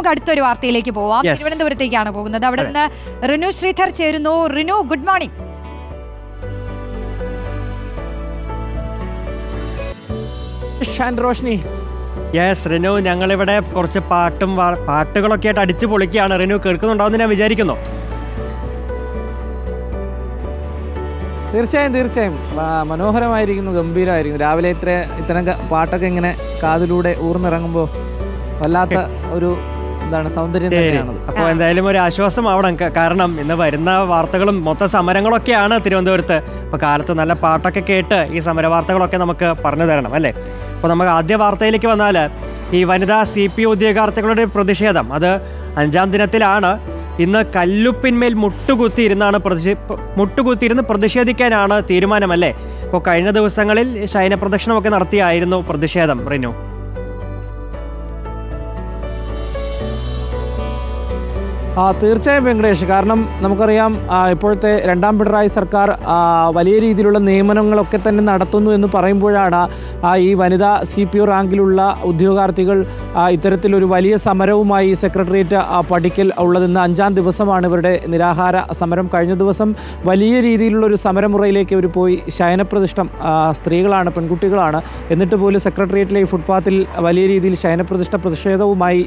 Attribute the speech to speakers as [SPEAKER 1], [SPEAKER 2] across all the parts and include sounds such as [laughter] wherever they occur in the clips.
[SPEAKER 1] നമുക്ക് അടുത്തൊരു വാർത്തയിലേക്ക് പോവാം.
[SPEAKER 2] Yes.
[SPEAKER 1] തിരുവനന്തപുരത്തേക്കാണ് പോകുന്നത്. അവിടെ നിന്ന് റിനു ശ്രീധർ ചേരുന്നു. Rinu good morning
[SPEAKER 3] Shan Roshni.
[SPEAKER 2] Yes Rinu ഞങ്ങളിവിടെ കുറച്ച് പാട്ടും വാ- പാട്ടുകളൊക്കെ ആയിട്ട് അടിച്ചു പൊളിക്കുകയാണ്. റിനു കേൾക്കുന്നുണ്ടാവുമെന്ന് ഞാൻ വിചാരിക്കുന്നു.
[SPEAKER 3] തീർച്ചയായും തീർച്ചയായും. മനോഹരമായിരിക്കുന്നു ഗംഭീരമായിരിക്കുന്നു. രാവിലെ ഇത്ര ഇത്തരം ക- പാട്ടൊക്കെ ഇങ്ങനെ കാതിലൂടെ ഊർന്നിറങ്ങുമ്പോൾ വല്ലാത്ത [laughs] ഒരു എന്താണ് സൗന്ദര്യം തന്നെയാണത്.
[SPEAKER 2] അപ്പോൾ എന്തായാലും ഒരു ആശ്വാസം ആവണം കാരണം ഇന്ന് വരുന്ന വാർത്തകളും മൊത്ത സമരങ്ങളൊക്കെയാണ് തിരുവനന്തപുരത്ത്. അപ്പോൾ കാലത്ത് നല്ല പാട്ടൊക്കെ കേട്ട് ഈ സമര വാർത്തകളൊക്കെ നമുക്ക് പറഞ്ഞു തരണം അല്ലേ? അപ്പോൾ നമുക്ക് ആദ്യ വാർത്തയിലേക്ക് വന്നാൽ ഈ വനിതാ സി പി ഉദ്യോഗാർത്ഥികളുടെ പ്രതിഷേധം. അത് അഞ്ചാം ദിനത്തിലാണ്. ഇന്ന് കല്ലുപ്പിന്മേൽ മുട്ടുകുത്തിയിരുന്നാണ് പ്രതി മുട്ടുകുത്തിയിരുന്ന് പ്രതിഷേധിക്കാനാണ് തീരുമാനമല്ലേ? ഇപ്പോൾ കഴിഞ്ഞ ദിവസങ്ങളിൽ ശയന പ്രദക്ഷിണമൊക്കെ നടത്തിയായിരുന്നു പ്രതിഷേധം റിനു.
[SPEAKER 3] തീർച്ചയായും വെങ്കടേഷ്. കാരണം നമുക്കറിയാം ഇപ്പോഴത്തെ രണ്ടാം പിണറായി സർക്കാർ വലിയ രീതിയിലുള്ള നിയമനങ്ങളൊക്കെ തന്നെ നടത്തുന്നു എന്ന് പറയുമ്പോഴാണ് ഈ വനിതാ സി പി ഒ റാങ്കിലുള്ള ഉദ്യോഗാർത്ഥികൾ ഇത്തരത്തിലൊരു വലിയ സമരവുമായി സെക്രട്ടേറിയറ്റ് പഠിക്കൽ ഉള്ളതെന്ന് അഞ്ചാം ദിവസമാണ് ഇവരുടെ നിരാഹാര സമരം. കഴിഞ്ഞ ദിവസം വലിയ രീതിയിലുള്ള ഒരു സമരമുറയിലേക്ക് അവർ പോയി. ശയനപ്രതിഷ്ഠം സ്ത്രീകളാണ് പെൺകുട്ടികളാണ്. എന്നിട്ട് പോലും സെക്രട്ടേറിയറ്റിലെ ഫുട്പാത്തിൽ വലിയ രീതിയിൽ ശയനപ്രതിഷ്ഠ പ്രതിഷേധവുമായി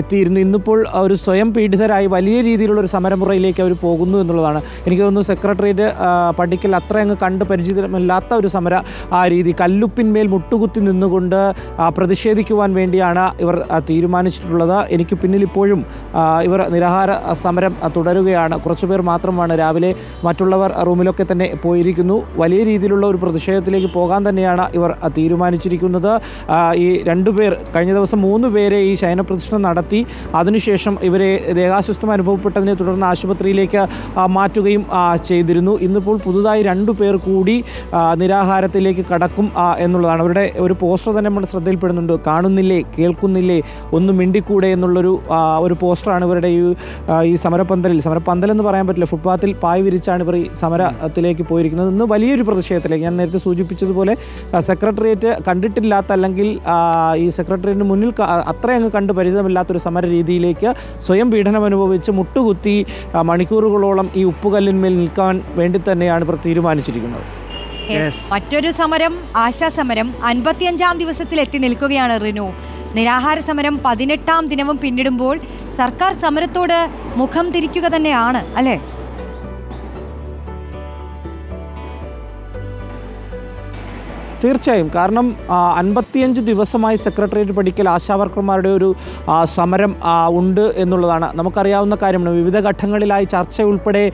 [SPEAKER 3] എത്തിയിരുന്നു. ഇന്നിപ്പോൾ ഒരു സ്വയം പീഡിതരായി വലിയ രീതിയിലുള്ള ഒരു സമരമുറയിലേക്ക് അവർ പോകുന്നു എന്നുള്ളതാണ്. എനിക്ക് തോന്നുന്നു സെക്രട്ടേറിയറ്റ് പഠിക്കൽ അത്രയങ്ങ് കണ്ട് പരിചിതമില്ലാത്ത ഒരു സമര ആ രീതി. കല്ലുപ്പിന്മേൽ മുട്ടുകുത്തി നിന്നുകൊണ്ട് പ്രതിഷേധിക്കുവാൻ വേണ്ടിയാണ് ഇവർ തീരുമാനിച്ചിട്ടുള്ളത്. എനിക്ക് പിന്നിൽ ഇപ്പോഴും ഇവർ നിരാഹാര സമരം തുടരുകയാണ്. കുറച്ചുപേർ മാത്രമാണ് രാവിലെ മറ്റുള്ളവർ റൂമിലൊക്കെ തന്നെ പോയിരിക്കുന്നു. വലിയ രീതിയിലുള്ള ഒരു പ്രതിഷേധത്തിലേക്ക് പോകാൻ തന്നെയാണ് ഇവർ തീരുമാനിച്ചിരിക്കുന്നത്. ഈ രണ്ടുപേർ കഴിഞ്ഞ ദിവസം മൂന്ന് പേരെ ഈ ശയനപ്രതിഷ്ഠ നടത്തി. അതിനുശേഷം ഇവരെ ദേഹാസ്വസ്ഥം അനുഭവപ്പെട്ടതിനെ തുടർന്ന് ആശുപത്രിയിലേക്ക് മാറ്റുകയും ചെയ്തിരുന്നു. ഇന്നിപ്പോൾ പുതുതായി രണ്ടു പേർ കൂടി നിരാഹാരത്തിലേക്ക് കടക്കും ആ, എന്നുള്ളതാണ് അവരുടെ ഒരു പോസ്റ്റർ തന്നെ നമ്മുടെ ശ്രദ്ധയിൽപ്പെടുന്നുണ്ട്. കാണുന്നില്ലേ? കേൾക്കുന്നില്ലേ? ഒന്നും മിണ്ടിക്കൂടെ എന്നുള്ളൊരു ഒരു പോസ്റ്ററാണ് ഇവരുടെ ഈ ഈ സമരപ്പന്തലിൽ എന്ന് പറയാൻ പറ്റില്ല. ഫുട്പാത്തിൽ പായ് വിരിച്ചാണ് ഇവർ ഈ സമരത്തിലേക്ക് പോയിരിക്കുന്നത്. ഇന്ന് വലിയൊരു പ്രതിഷേധത്തിലേക്ക് ഞാൻ നേരത്തെ സൂചിപ്പിച്ചതുപോലെ സെക്രട്ടേറിയറ്റ് കണ്ടിട്ടില്ലാത്ത അല്ലെങ്കിൽ ഈ സെക്രട്ടേറിയറ്റിന് മുന്നിൽ അത്രയങ്ങ് കണ്ട് പരിചിതമില്ലാത്തൊരു സമര രീതിയിലേക്ക് സ്വയം പീഡനം അനുഭവിച്ച് മുട്ടുകുത്തി മണിക്കൂറുകളോളം ഈ ഉപ്പുകല്ലിന്മേൽ നിൽക്കാൻ വേണ്ടി തന്നെയാണ് ഇവർ തീരുമാനിച്ചിരിക്കുന്നത്.
[SPEAKER 1] മറ്റൊരു സമരം ആശാ സമരം അൻപത്തിയഞ്ചാം ദിവസത്തിൽ എത്തി നിൽക്കുകയാണ് റിനു. നിരാഹാര സമരം പതിനെട്ടാം ദിനവും പിന്നിടുമ്പോൾ സർക്കാർ സമരത്തോട് മുഖം തിരിക്കുക തന്നെയാണ് അല്ലേ?
[SPEAKER 3] തീർച്ചയായും. കാരണം അൻപത്തിയഞ്ച് ദിവസമായി സെക്രട്ടേറിയറ്റ് പഠിക്കൽ ആശാവർക്കർമാരുടെ ഒരു സമരം ഉണ്ട് എന്നുള്ളതാണ്. നമുക്കറിയാവുന്ന കാര്യമാണ്. വിവിധ ഘട്ടങ്ങളിലായി ചർച്ച ഉൾപ്പെടെ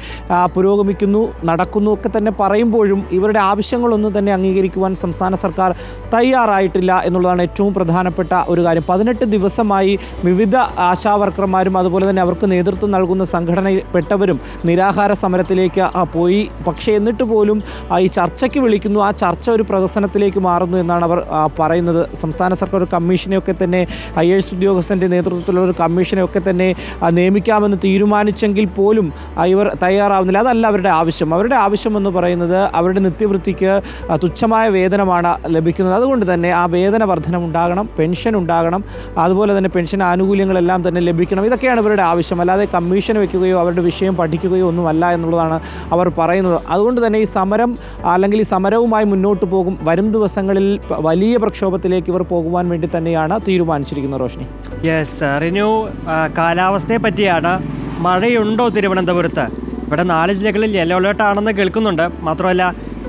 [SPEAKER 3] പുരോഗമിക്കുന്നു നടക്കുന്നു ഒക്കെ തന്നെ പറയുമ്പോഴും ഇവരുടെ ആവശ്യങ്ങളൊന്നും തന്നെ അംഗീകരിക്കുവാൻ സംസ്ഥാന സർക്കാർ തയ്യാറായിട്ടില്ല എന്നുള്ളതാണ് ഏറ്റവും പ്രധാനപ്പെട്ട ഒരു കാര്യം. പതിനെട്ട് ദിവസമായി വിവിധ ആശാവർക്കർമാരും അതുപോലെ തന്നെ അവർക്ക് നേതൃത്വം നൽകുന്ന സംഘടനയിൽപ്പെട്ടവരും നിരാഹാര സമരത്തിലേക്ക് പോയി. പക്ഷേ എന്നിട്ട് പോലും ഈ ചർച്ചയ്ക്ക് വിളിക്കുന്നു. ആ ചർച്ച ഒരു പ്രഹസനത്തിലേക്ക് മാറുന്നു എന്നാണ് അവർ പറയുന്നത്. സംസ്ഥാന സർക്കാർ ഒരു കമ്മീഷനെയൊക്കെ തന്നെ ഐ എസ് ഉദ്യോഗസ്ഥന്റെ നേതൃത്വത്തിലുള്ള ഒരു കമ്മീഷനെയൊക്കെ തന്നെ നിയമിക്കാമെന്ന് തീരുമാനിച്ചെങ്കിൽ പോലും ഇവർ തയ്യാറാവുന്നില്ല. അതല്ല അവരുടെ ആവശ്യം. അവരുടെ ആവശ്യം എന്ന് പറയുന്നത് അവരുടെ നിത്യവൃത്തിക്ക് തുച്ഛമായ വേതനമാണ് ലഭിക്കുന്നത്. അതുകൊണ്ട് തന്നെ ആ വേതന വർധനം ഉണ്ടാകണം പെൻഷൻ ഉണ്ടാകണം അതുപോലെ തന്നെ പെൻഷൻ ആനുകൂല്യങ്ങളെല്ലാം തന്നെ ലഭിക്കണം. ഇതൊക്കെയാണ് ഇവരുടെ ആവശ്യം. അല്ലാതെ കമ്മീഷൻ വയ്ക്കുകയോ അവരുടെ വിഷയം പഠിക്കുകയോ ഒന്നുമല്ല എന്നുള്ളതാണ് അവർ പറയുന്നത്. അതുകൊണ്ട് തന്നെ ഈ സമരം അല്ലെങ്കിൽ ഈ സമരവുമായി മുന്നോട്ട് പോകും വരും ദിവസങ്ങളിൽ വലിയ പ്രക്ഷോഭത്തിലേക്ക് ഇവർ പോകുവാൻ വേണ്ടി തന്നെയാണ് തീരുമാനിച്ചിരിക്കുന്നത് റോഷ്നി.
[SPEAKER 2] യെസ് റിനു കാലാവസ്ഥയെ പറ്റിയാണ് മഴയുണ്ടോ തിരുവനന്തപുരത്ത്? ഇവിടെ നാല് ജില്ലകളിൽ യെല്ലോ അലേർട്ട് ആണെന്ന് കേൾക്കുന്നുണ്ട്. മാത്രമല്ല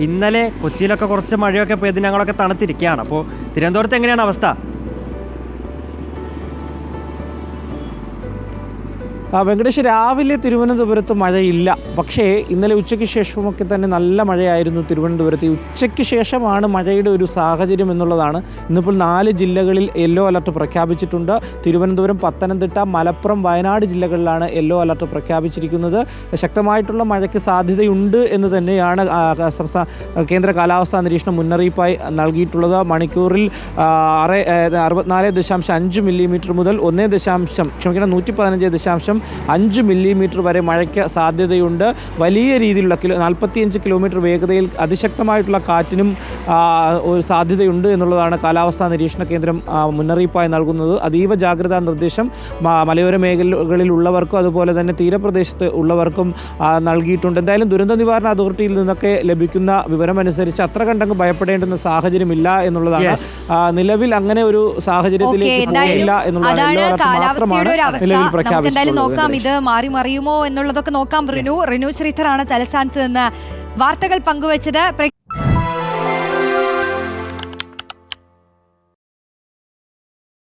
[SPEAKER 2] ഇന്നലെ കൊച്ചിയിലൊക്കെ കുറച്ച് മഴയൊക്കെ പെയ്ത് ഞങ്ങളൊക്കെ തണുത്തിരിക്കുകയാണ്. അപ്പോൾ തിരുവനന്തപുരത്ത് എങ്ങനെയാണ് അവസ്ഥ?
[SPEAKER 3] വെങ്കടേഷ് രാവിലെ തിരുവനന്തപുരത്ത് മഴയില്ല. പക്ഷേ ഇന്നലെ ഉച്ചയ്ക്ക് ശേഷമൊക്കെ തന്നെ നല്ല മഴയായിരുന്നു തിരുവനന്തപുരത്ത്. ഉച്ചയ്ക്ക് ശേഷമാണ് മഴയുടെ ഒരു സാഹചര്യം എന്നുള്ളതാണ്. ഇന്നിപ്പോൾ നാല് ജില്ലകളിൽ യെല്ലോ അലർട്ട് പ്രഖ്യാപിച്ചിട്ടുണ്ട്. തിരുവനന്തപുരം പത്തനംതിട്ട മലപ്പുറം വയനാട് ജില്ലകളിലാണ് യെല്ലോ അലർട്ട് പ്രഖ്യാപിച്ചിരിക്കുന്നത്. ശക്തമായിട്ടുള്ള മഴയ്ക്ക് സാധ്യതയുണ്ട് എന്ന് തന്നെയാണ് സംസ്ഥാന കേന്ദ്ര കാലാവസ്ഥാ നിരീക്ഷണം മുന്നറിയിപ്പായി നൽകിയിട്ടുള്ളത്. മണിക്കൂറിൽ ആറ് അറുപത്തിനാല് ദശാംശം അഞ്ച് മില്ലിമീറ്റർ മുതൽ ഒന്നേ ദശാംശം ക്ഷമിക്കണം നൂറ്റി പതിനഞ്ച് ദശാംശം അഞ്ച് മില്ലിമീറ്റർ വരെ മഴയ്ക്ക് സാധ്യതയുണ്ട്. വലിയ രീതിയിലുള്ള കിലോ നാൽപ്പത്തിയഞ്ച് കിലോമീറ്റർ വേഗതയിൽ അതിശക്തമായിട്ടുള്ള കാറ്റിനും ഒരു സാധ്യതയുണ്ട് എന്നുള്ളതാണ് കാലാവസ്ഥാ നിരീക്ഷണ കേന്ദ്രം മുന്നറിയിപ്പായി നൽകുന്നത്. അതീവ ജാഗ്രതാ നിർദ്ദേശം മലയോര മേഖലകളിലുള്ളവർക്കും അതുപോലെ തന്നെ തീരപ്രദേശത്ത് ഉള്ളവർക്കും നൽകിയിട്ടുണ്ട്. എന്തായാലും ദുരന്ത നിവാരണ അതോറിറ്റിയിൽ നിന്നൊക്കെ ലഭിക്കുന്ന വിവരമനുസരിച്ച് അത്ര കണ്ടങ്ങ് ഭയപ്പെടേണ്ടുന്ന സാഹചര്യമില്ല എന്നുള്ളതാണ്. നിലവിൽ അങ്ങനെ ഒരു സാഹചര്യത്തിലേക്ക് പോയില്ല എന്നുള്ളതാണ് എല്ലാവർക്കും മാത്രമാണ്
[SPEAKER 1] കാലാവസ്ഥയുടെ ഒരു അവസ്ഥ.
[SPEAKER 3] നിലവിൽ
[SPEAKER 1] എന്തായാലും നോക്കാം. ഇത് മാറി മറിയുമോ എന്നുള്ളതൊക്കെ നോക്കാം. റിനു റിനു ശ്രീധറാണ് തലസ്ഥാനത്ത് നിന്ന് വാർത്തകൾ പങ്കുവച്ചത്.